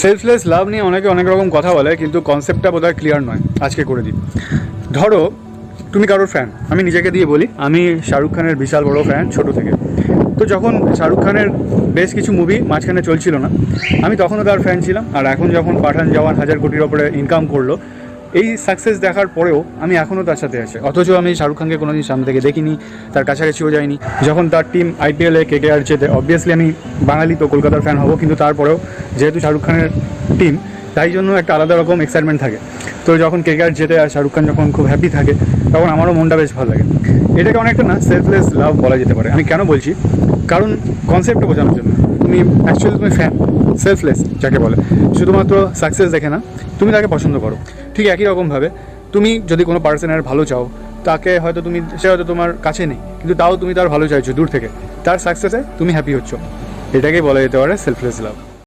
Selfless লাভ নিয়ে অনেকে অনেক রকম কথা বলে, কিন্তু কনসেপ্টটা বোধহয় ক্লিয়ার নয়। আজকে করে দিই। ধরো, তুমি কারোর ফ্যান আমি নিজেকে দিয়ে বলি, আমি শাহরুখ খানের বিশাল বড় ফ্যান ছোট থেকে। তো যখন শাহরুখ খানের বেশ কিছু মুভি মাঝখানে চলছিল না, আমি তখনও তার ফ্যান ছিলাম, আর এখন যখন পাঠান জওয়ান হাজার কোটির ওপরে ইনকাম করল এই সাকসেস দেখার পরেও আমি এখনও তার সাথে আছি। অথচ আমি শাহরুখ খানকে কোনোদিন সামনে থেকে দেখিনি, তার কাছাকাছিও যাইনি। যখন তার টিম আইপিএলে কে কে আর জেতে অবভিয়াসলি আমি বাঙালি তো কলকাতার ফ্যান হব, কিন্তু তারপরেও যেহেতু শাহরুখ খানের টিম তাই জন্য একটা আলাদা রকম এক্সাইটমেন্ট থাকে। তো যখন কে কে আর জেতে আর শাহরুখ খান যখন খুব হ্যাপি থাকে, তখন আমারও মনটা বেশ ভালো লাগে। এটাকে অনেকটা না সেলফলেস লাভ বলা যেতে পারে। আমি কেন বলছি? কারণ কনসেপ্টটা বোঝানোর জন্য। তুমি অ্যাকচুয়ালি তুমি ফ্যান সেলফলেস যাকে বলে। শুধুমাত্র সাকসেস দেখে না, তুমি তাকে পছন্দ করো। ঠিক একই রকমভাবে। তুমি যদি কোনো পার্সনের ভালো চাও, তাকে হয়তো তুমি, সে হয়তো তোমার কাছে নেই, কিন্তু তাও তুমি তার ভালো চাইছো দূর থেকে। তার সাকসেসে তুমি হ্যাপি হচ্ছ। এটাকেই বলা যেতে পারে সেলফলেস লাভ